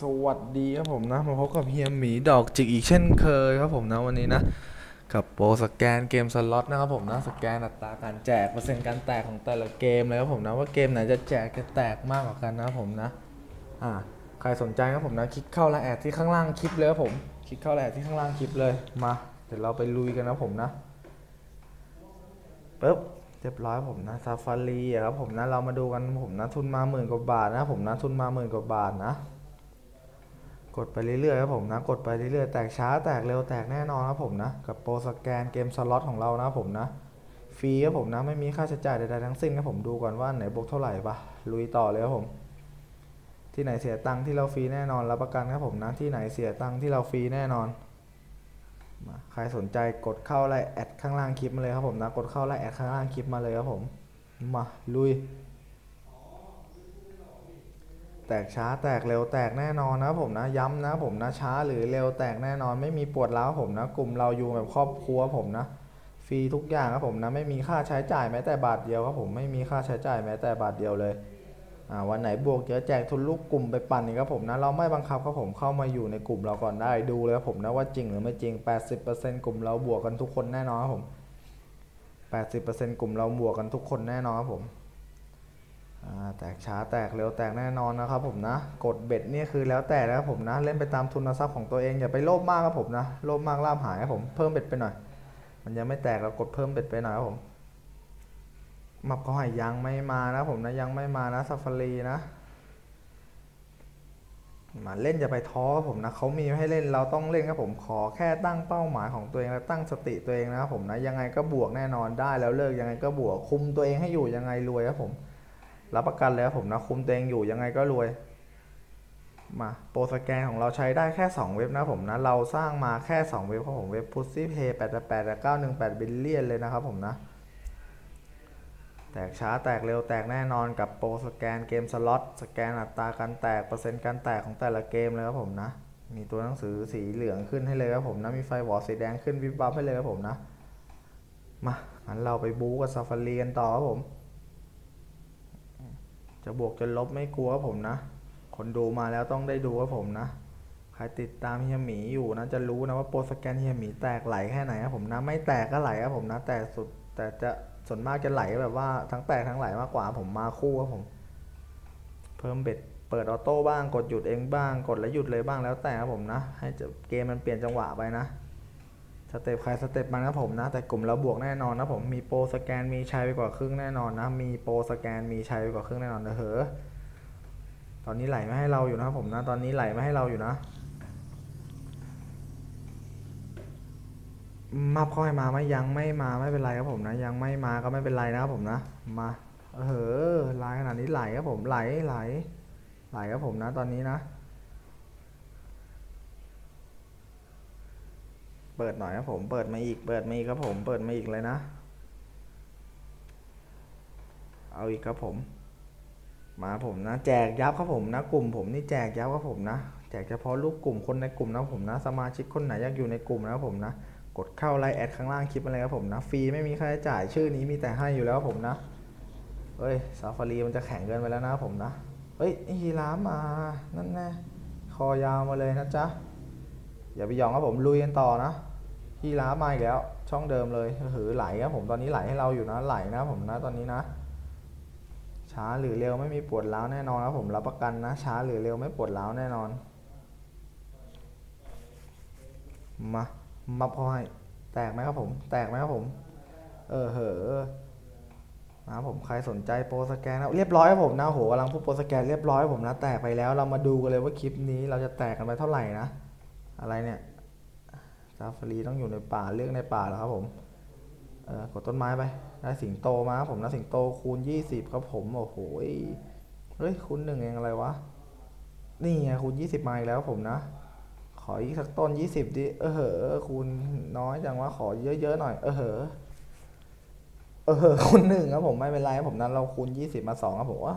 สวัสดีครับผมนะมาพบกับเฮียหมีดอกจิกอีกเช่นเคยครับผมนะวันนี้นะกับโปรสแกนเกมสล็อตนะครับผมนะสแกนอัตราการแจกเปอร์เซ็นต์การแตกของแต่ละเกมเลยครับผมนะว่าเกมไหนจะแจกจะแตกมากกว่ากันนะครับผมนะอ่าใครสนใจครับผมนะคลิกเข้ารายแอดที่ข้างล่างคลิปเลยครับผมคลิกเข้ารายแอดที่ข้างล่างคลิปเลยมาเดี๋ยวเราไปลุยกันนะผมนะปึ๊บเรียบร้อยครับผมนะซาฟารีครับผมนะเรามาดูกันผมนะทุนมาหมื่นกว่าบาทนะผมนะทุนมาหมื่นกว่าบาทนะ กดไปเรื่อยๆครับผมนะ กดไปเรื่อยๆ แตกช้าแตกเร็วแตกแน่นอนครับผมนะ กับโปรสแกนเกมสล็อตของเรานะผมนะ ฟรีครับผมนะ ไม่มีค่าใช้จ่ายใดๆทั้งสิ้นครับผมดูก่อนว่าไหนบวกเท่าไหร่ปะลุยต่อเลยครับผม ที่ไหนเสียตังค์ที่เราฟรีแน่นอนรับประกันครับผมนะ ที่ไหนเสียตังค์ที่เราฟรีแน่นอนมาใครสนใจกดเข้าไลน์แอดข้างล่างคลิปมาเลยครับผมนะ กดเข้าไลน์แอดข้างล่างคลิปมาเลยครับผม มาลุย แตกช้าแตกเร็วแตกแน่นอนนะผมนะย้ำนะผมนะช้าหรือเร็วแตกแน่นอน ไม่มีปวดร้าวผมนะ กลุ่มเราอยู่แบบครอบครัวผมนะฟรีทุกอย่างครับผมนะไม่มีค่าใช้จ่ายแม้แต่บาทเดียวครับผมไม่มีค่าใช้จ่ายแม้แต่บาทเดียวเลยอ่าวันไหนบวกเยอะแจกทุนลูกกลุ่มไปปั่นนี่ครับผมนะเราไม่บังคับครับผมเข้ามาอยู่ในกลุ่มเราก่อนได้ดูเลยครับผมนะว่าจริงหรือไม่จริง 80%กลุ่มเราบวกกันทุกคนแน่นอนครับผม 80%กลุ่มเราบวกกันทุกคนแน่นอนครับผม แตกช้าแตกเร็วแตกแน่นอนนะครับผมนะ กดเบ็ดนี่คือแล้วแต่นะครับผมนะ เล่นไปตามทุนทรัพย์ของตัวเองอย่าไปโลภมากครับผมนะ โลภมากลาบหายครับผมเพิ่มเบ็ดไปหน่อย มันยังไม่แตกเรากดเพิ่มเบ็ดไปหน่อยครับผมมับเขาให้ยังไม่มานะผมนะยังไม่มานะซาฟารีนะมาเล่นอย่าไปท้อครับผมนะเขามีให้เล่นเราต้องเล่นครับผมขอแค่ตั้งเป้าหมายของตัวเองและตั้งสติตัวเองนะครับผมนะยังไงก็บวกแน่นอนได้แล้วเลิกยังไงก็บวกคุมตัวเองให้อยู่ยังไงรวยครับผม รับประกันเลยครับผมนะคุมตัวเองอยู่ยังไงก็รวย มาโปรสแกนของเราใช้ได้แค่ 2 เว็บนะผมนะ เราสร้างมาแค่ 2 เว็บครับผมเว็บ Pussy Pay 888และ918 billion เลยนะครับผมนะ แตกช้าแตกเร็วแตกแน่นอนกับโปรสแกนเกมสล็อตสแกนอัตราการแตกเปอร์เซ็นต์การแตกของแต่ละเกมเลยครับผมนะ มีตัวหนังสือสีเหลืองขึ้นให้เลยครับผมนะมีไฟวอลสีแดงขึ้นวิบวับให้เลยครับผมนะมางั้นเราไปบู๊กับซาฟารีกันต่อครับผม จะบวกจะลบไม่กลัวผมนะ คนดูมาแล้วต้องได้ดูครับผมนะ ใครติดตามเฮียหมีอยู่นะ จะรู้นะว่าโปรสแกนเฮียหมีแตกไหลแค่ไหนครับผมนะ ไม่แตกก็ไหลครับผมนะ แต่สุดแต่จะส่วนมากจะไหลแบบว่าทั้งแตกทั้งไหลมากกว่าผมมาคู่ครับผม เพิ่มเบ็ดเปิดออโต้บ้างกดหยุดเองบ้าง กดแล้วหยุดเลยบ้างแล้วแต่ครับผมนะ ให้เกมมันเปลี่ยนจังหวะไปนะ สเต็ปใครสเต็ปมันครับผมนะ แต่กลุ่มเราบวกแน่นอนนะผมมีโปรสแกนมีชัยไปกว่าครึ่งแน่นอนนะ มีโปรสแกนมีชัยไปกว่าครึ่งแน่นอนเด้อเหอตอนนี้ไหลมาให้เราอยู่นะผมนะ ตอนนี้ไหลมาให้เราอยู่นะมาค่อยมาไหมยังไม่มาไม่เป็นไรครับผมนะ ยังไม่มาก็ไม่เป็นไรนะครับผมนะมาเออไหลขนาดนี้ไหลครับผมไหลไหลไหลครับผมนะ ตอนนี้นะ เปิดหน่อยครับผม เปิดมาอีก เปิดมาอีกครับผม เปิดมาอีกเลยนะ เอาอีกครับผม มาผมนะ แจกยับครับผมนะ กลุ่มผมนี่แจกยับครับผมนะ แจกเฉพาะลูกกลุ่มคนในกลุ่มนะผมนะ สมาชิกคนไหนอยากอยู่ในกลุ่มนะครับผมนะ กดเข้าไลน์แอดข้างล่างคลิปอะไรครับผมนะ ฟรีไม่มีค่าใช้จ่าย ชื่อนี้มีแต่ให้อยู่แล้วครับผมนะ เฮ้ย ซาฟารีมันจะแข็งเกินไปแล้วนะผมนะ เฮ้ยฮีรามา นั่นแน่คอยาวมาเลยนะจ๊ะอย่าไปยองครับผมลุยกันต่อนะ ที่ร้ามาอีกแล้ว ช่องเดิมเลยหือไหลครับผมตอนนี้ไหลให้เราอยู่นะไหลนะผมนะตอนนี้นะ ช้าหรือเร็วไม่มีปวดร้าวแน่นอนครับผมรับประกันนะ ช้าหรือเร็วไม่ปวดร้าวแน่นอน มามาพอยแตกไหมครับผม แตกไหมครับผม เออเหอะนะผมใครสนใจโปรสแกนนะเรียบร้อยครับผมนะโหกำลังพูดโปรสแกนเรียบร้อยครับผมนะแตกไปแล้วเรามาดูกันเลยว่าคลิปนี้เราจะแตกกันไปเท่าไหร่นะอะไรเนี่ย ซาฟารีต้องอยู่ในป่าเลือกในป่าแล้วครับผมเออกดต้นไม้ไปได้สิงโตมาครับผมนะสิงโตคูณ 20 ครับผมโอ้โหยเฮ้ยคูณหนึ่งเองอะไรวะนี่ไงคูณ 20มาอีกแล้วผมนะ ขออีกสักต้น 20ดิเออเหอคูณน้อยจังวะขอเยอะๆหน่อย เออเหอเออเหอะคูณหนึ่งครับผมไม่เป็นไรครับผมนะเราคูณ 20 มาสองครับผมว่า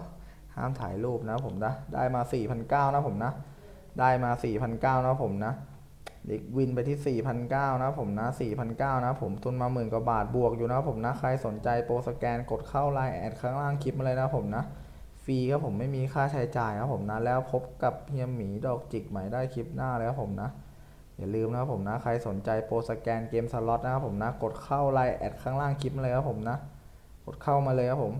ห้ามถ่ายรูปนะผมนะได้มา4,900นะผมนะ ได้มา4,900นะผมนะ เด็กวินไปที่4,900นะผมนะ4,900นะผมทุนมาหมื่นกว่าบาทบวกอยู่นะผมนะใครสนใจโปรสแกนกดเข้าไลน์แอดข้างล่างคลิปมาเลยนะผมนะฟรีครับผมไม่มีค่าใช้จ่ายครับผมนะ แล้วพบกับเฮียหมีดอกจิกใหม่ได้คลิปหน้าเลยครับผมนะ อย่าลืมนะครับผมนะ ใครสนใจโปรสแกนเกมสล็อตนะครับผมนะ กดเข้าไลน์แอดข้างล่างคลิปมาเลยครับผมนะ กดเข้ามาเลยครับผม